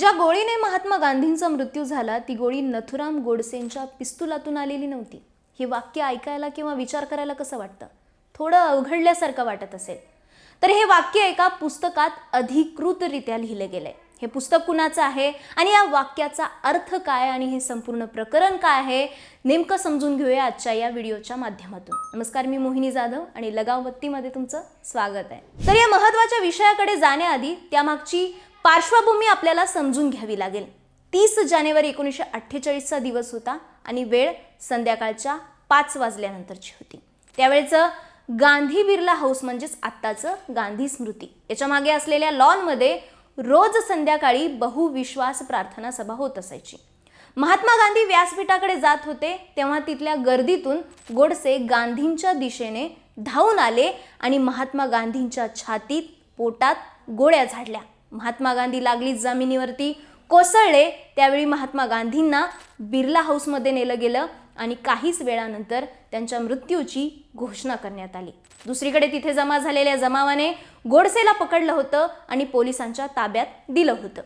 ज्या गोळीने महात्मा गांधींचा मृत्यू झाला ती गोळी नथुराम गोडसेंच्या पिस्तुलातून आलेली नव्हती. हे वाक्य ऐकायला किंवा विचार करायला कसं वाटतं? थोडं अवघडल्यासारखं वाटत असेल. तर हे वाक्य एका पुस्तकात अधिकृतरित्या लिहिले गेलंय हे पुस्तक कुणाचं आहे आणि या वाक्याचा अर्थ काय आणि हे संपूर्ण प्रकरण काय आहे नेमकं समजून घेऊया आजच्या या व्हिडिओच्या माध्यमातून. नमस्कार मी मोहिनी जाधव आणि लगावबत्तीमध्ये तुमचं स्वागत आहे. तर या महत्त्वाच्या विषयाकडे जाण्याआधी त्यामागची पार्श्वभूमी आपल्याला समजून घ्यावी लागेल. तीस जानेवारी एकोणीसशे अठ्ठेचाळीसचा दिवस होता आणि वेळ संध्याकाळच्या पाच वाजल्यानंतरची होती. त्यावेळेचं गांधी बिर्ला हाऊस म्हणजेच आत्ताचं गांधी स्मृती. याच्या मागे असलेल्या लॉनमध्ये रोज संध्याकाळी बहुविश्वास प्रार्थना सभा होत असायची. महात्मा गांधी व्यासपीठाकडे जात होते तेव्हा तिथल्या गर्दीतून गोडसे गांधींच्या दिशेने धावून आले आणि महात्मा गांधींच्या छातीत पोटात गोळ्या झाडल्या. महात्मा गांधी लागली जमिनीवरती. कोसळले त्यावेळी महात्मा गांधींना बिर्ला हाऊसमध्ये नेलं गेलं आणि काहीच वेळानंतर त्यांच्या मृत्यूची घोषणा करण्यात आली. दुसरीकडे तिथे जमा झालेल्या जमावाने गोडसेला पकडलं होतं आणि पोलिसांच्या ताब्यात दिलं होतं.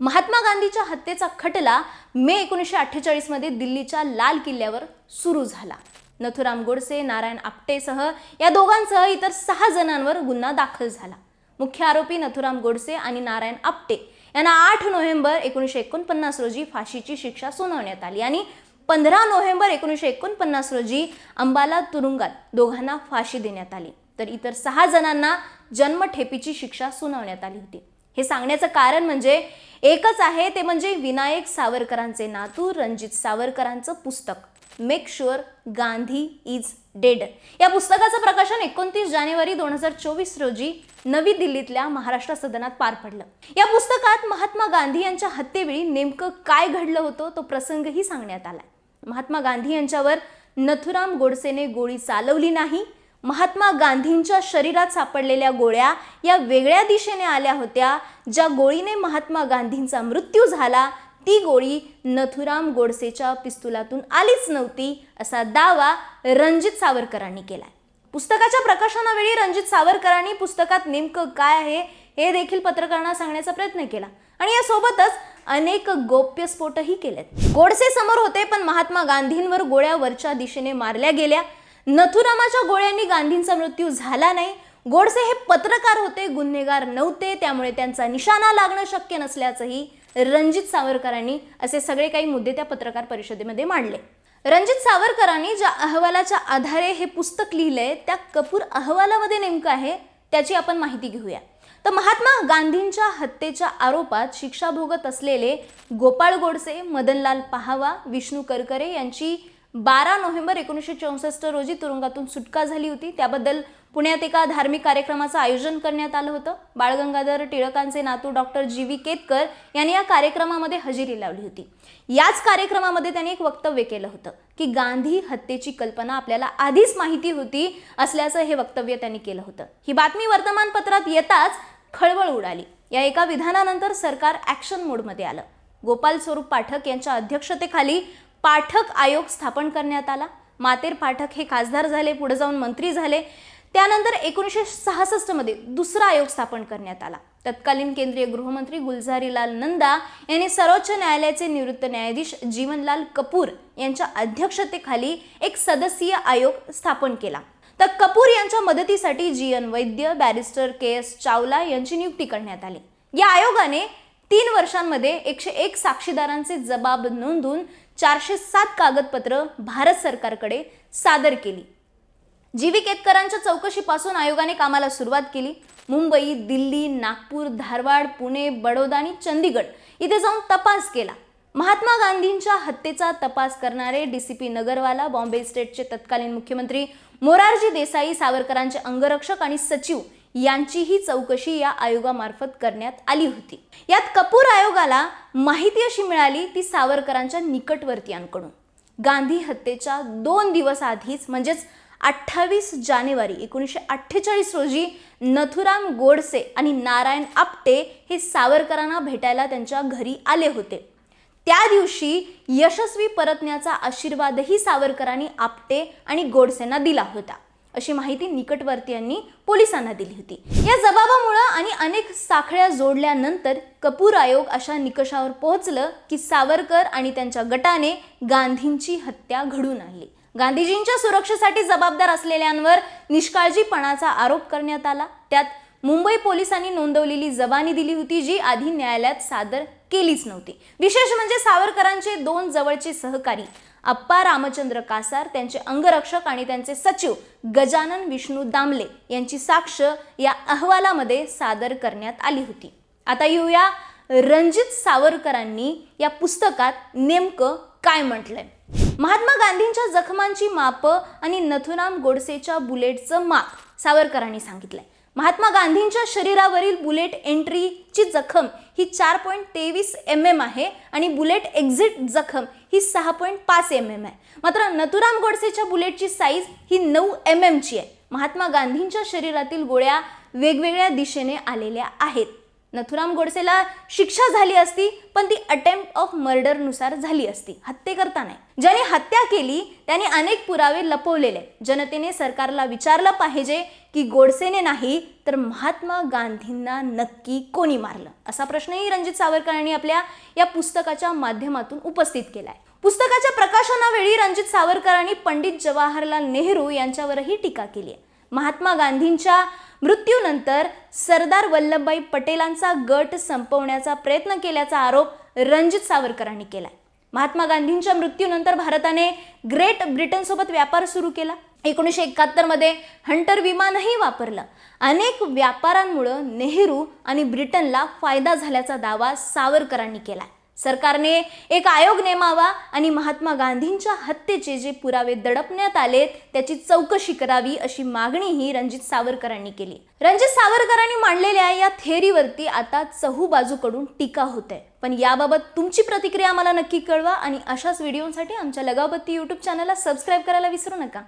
महात्मा गांधीच्या हत्येचा खटला मे एकोणीसशे अठ्ठेचाळीसमध्ये दिल्लीच्या लाल किल्ल्यावर सुरू झाला. नथुराम गोडसे नारायण आपटेसह या दोघांसह इतर सहा जणांवर गुन्हा दाखल झाला. मुख्य आरोपी नथुराम गोडसे आणि नारायण आपटे. यांना आठ नोव्हेंबर एकोणीसशे एकोणपन्नास रोजी फाशीची शिक्षा सुनावण्यात आली आणि पंधरा नोव्हेंबर एकोणीसशे एकोणपन्नास रोजी अंबाला तुरुंगात दोघांना फाशी देण्यात आली. तर इतर सहा जणांना जन्मठेपीची शिक्षा सुनावण्यात आली होती. हे सांगण्याचं कारण म्हणजे एकच आहे ते म्हणजे विनायक सावरकरांचे नातू रणजित सावरकरांचं पुस्तक. Make sure Gandhi is dead या पुस्तकाचं प्रकाशन एकोणतीस जानेवारी दोन हजार चोवीस रोजी नवी दिल्लीतल्या महाराष्ट्र सदनात पार पडलं. या पुस्तकात महात्मा गांधी यांच्या हत्येवेळी नेमकं काय घडलं होतं तो प्रसंगही सांगण्यात आला. महात्मा गांधी यांच्यावर नथुराम गोडसेने गोळी चालवली नाही महात्मा गांधींच्या शरीरात सापडलेल्या गोळ्या या वेगळ्या दिशेने आल्या होत्या. ज्या गोळीने महात्मा गांधींचा मृत्यू झाला ती गोळी नथुराम गोडसेच्या पिस्तुलातून आलीच नव्हती असा दावा रणजित सावरकरांनी केलाय. पुस्तकाच्या प्रकाशनावेळी रणजित सावरकरांनी पुस्तकात नेमकं काय आहे हे देखील पत्रकारांना सांगण्याचा प्रयत्न केला. आणि यासोबतच अनेक गौप्यस्फोटही केलेत. गोडसे समोर होते पण महात्मा गांधींवर गोळ्या वरच्या दिशेने मारल्या गेल्या. नथुरामाच्या गोळ्यांनी गांधींचा मृत्यू झाला नाही. गोडसे हे पत्रकार होते गुन्हेगार नव्हते त्यामुळे त्यांचा निशाणा लागणं शक्य नसल्याचंही रणजित सावरकरांनी असे सगळे काही मुद्दे त्या पत्रकार परिषदेमध्ये मांडले. रणजित सावरकरांनी ज्या अहवालाच्या आधारे हे पुस्तक लिहिलंय त्या कपूर अहवालामध्ये नेमकं आहे त्याची आपण माहिती घेऊया. तर महात्मा गांधींच्या हत्येच्या आरोपात शिक्षा भोगत असलेले गोपाळ गोडसे मदनलाल पहावा विष्णू करकरे यांची बारा नोव्हेंबर एकोणीसशे चौसष्ट रोजी तुरुंगातून सुटका झाली होती. त्याबद्दल पुण्यात एका धार्मिक कार्यक्रमाचं आयोजन करण्यात आलं होतं. बाळगंगाधर टिळकांचे नातू डॉक्टर जी व्ही केतकर यांनी या कार्यक्रमामध्ये हजेरी लावली होती. याच कार्यक्रमामध्ये त्यांनी एक वक्तव्य केलं होतं की गांधी हत्येची कल्पना आपल्याला आधीच माहिती होती असल्याचं हे वक्तव्य त्यांनी केलं होतं. ही बातमी वर्तमानपत्रात येताच खळबळ उडाली. या एका विधानानंतर सरकार ॲक्शन मोडमध्ये आलं. गोपाल स्वरूप पाठक यांच्या अध्यक्षतेखाली पाठक आयोग स्थापन करण्यात आला. मातेर पाठक हे खासदार झाले पुढे जाऊन मंत्री झाले. त्यानंतर एकोणीसशे सहासष्टमध्ये दुसरा आयोग स्थापन करण्यात आला. तत्कालीन केंद्रीय गृहमंत्री गुलझारीलाल नंदा यांनी सर्वोच्च न्यायालयाचे निवृत्त न्यायाधीश जीवनलाल कपूर यांच्या अध्यक्षतेखाली एक सदस्यीय आयोग स्थापन केला. तर कपूर यांच्या मदतीसाठी G N Vaidya barrister K S Chawla यांची नियुक्ती करण्यात आली. या आयोगाने तीन वर्षांमध्ये एकशे एक साक्षीदारांचे जबाब नोंदून चारशे सात कागदपत्र भारत सरकारकडे सादर केली. जीवी केतकरांच्या चौकशीपासून आयोगाने कामाला सुरुवात केली. मुंबई दिल्ली नागपूर धारवाड पुणे बडोदा आणि चंदीगड इथे जाऊन तपास केला. महात्मा गांधींच्या हत्येचा तपास करणारे D C P Nagarwala Bombay स्टेटचे तत्कालीन मुख्यमंत्री मोरारजी देसाई सावरकरांचे अंगरक्षक आणि सचिव यांचीही चौकशी या आयोगामार्फत करण्यात आली होती. यात कपूर आयोगाला माहिती अशी मिळाली ती सावरकरांच्या निकटवर्तीयांकडून. गांधी हत्येच्या दोन दिवस आधीच म्हणजेच अठ्ठावीस जानेवारी एकोणीसशे अठ्ठेचाळीस रोजी नथुराम गोडसे आणि नारायण आपटे हे सावरकरांना भेटायला त्यांच्या घरी आले होते. त्या दिवशी यशस्वी परतण्याचा आशीर्वादही सावरकरांनी आपटे आणि गोडसेंना दिला होता. अशी माहिती निकटवर्तीयांनी पोलिसांना दिली होती. या जबाबामुळं आणि अनेक साखळ्या जोडल्यानंतर कपूर आयोग अशा निकषावर पोहोचलं की सावरकर आणि त्यांच्या गटाने गांधींची हत्या घडून आणली गांधीजींच्या सुरक्षेसाठी जबाबदार असलेल्यांवर निष्काळजीपणाचा आरोप करण्यात आला. त्यात मुंबई पोलिसांनी नोंदवलेली जबानी दिली होती जी आधी न्यायालयात सादर केलीच नव्हती. विशेष म्हणजे सावरकरांचे दोन जवळचे सहकारी अप्पा रामचंद्र कासार त्यांचे अंगरक्षक आणि त्यांचे सचिव गजानन विष्णू दामले यांची साक्ष या अहवालामध्ये सादर करण्यात आली होती. आता येऊया रणजित सावरकरांनी या पुस्तकात नेमकं काय म्हटलंय? महात्मा गांधींच्या जखमांची माप आणि नथुराम गोडसेच्या बुलेटचं माप सावरकरांनी सांगितलंय. महात्मा गांधींच्या शरीरावरील बुलेट एंट्रीची जखम ही चार पॉईंट तेवीस एम एम आहे आणि बुलेट एक्झिट जखम ही सहा पॉईंट पाच एम एम आहे. मात्र नथुराम गोडसेच्या बुलेटची साईज ही नऊ एम एमची आहे. महात्मा गांधींच्या शरीरातील गोळ्या वेगवेगळ्या दिशेने आलेल्या आहेत. नथुराम गोडसेला शिक्षा झाली असती पण ती अटेम्प्ट ऑफ मर्डरनुसार झाली असती. हत्येकरता नाही. ज्याने हत्या केली त्याने अनेक पुरावे लपवलेले. जनतेने सरकारला विचारलं पाहिजे की गोडसेने नाही तर महात्मा गांधींना नक्की कोणी मारलं? असा प्रश्नही रणजित सावरकरांनी आपल्या या पुस्तकाच्या माध्यमातून उपस्थित केलाय. पुस्तकाच्या प्रकाशनावेळी रणजित सावरकरांनी पंडित जवाहरलाल नेहरू यांच्यावरही टीका केली आहे महात्मा गांधींच्या मृत्यूनंतर सरदार वल्लभभाई पटेलांचा गट संपवण्याचा प्रयत्न केल्याचा आरोप रणजित सावरकरांनी केला महात्मा गांधींच्या मृत्यूनंतर भारताने ग्रेट ब्रिटनसोबत व्यापार सुरू केला. एकोणीसशे एकाहत्तरमध्ये हंटर विमानही वापरलं. अनेक व्यापारांमुळं नेहरू आणि ब्रिटनला फायदा झाल्याचा दावा सावरकरांनी केला सरकारने एक आयोग नेमावा आणि महात्मा गांधींच्या हत्येचे जे पुरावे दडपण्यात आलेत त्याची चौकशी करावी अशी मागणीही रणजित सावरकरांनी केली. रणजित सावरकरांनी मांडलेल्या या थेअरीवरती आता चहू बाजूकडून टीका होत आहे. पण याबाबत तुमची प्रतिक्रिया आम्हाला नक्की कळवा आणि अशाच व्हिडिओसाठी आमच्या लगावती यूट्यूब चॅनलला सबस्क्राईब करायला विसरू नका.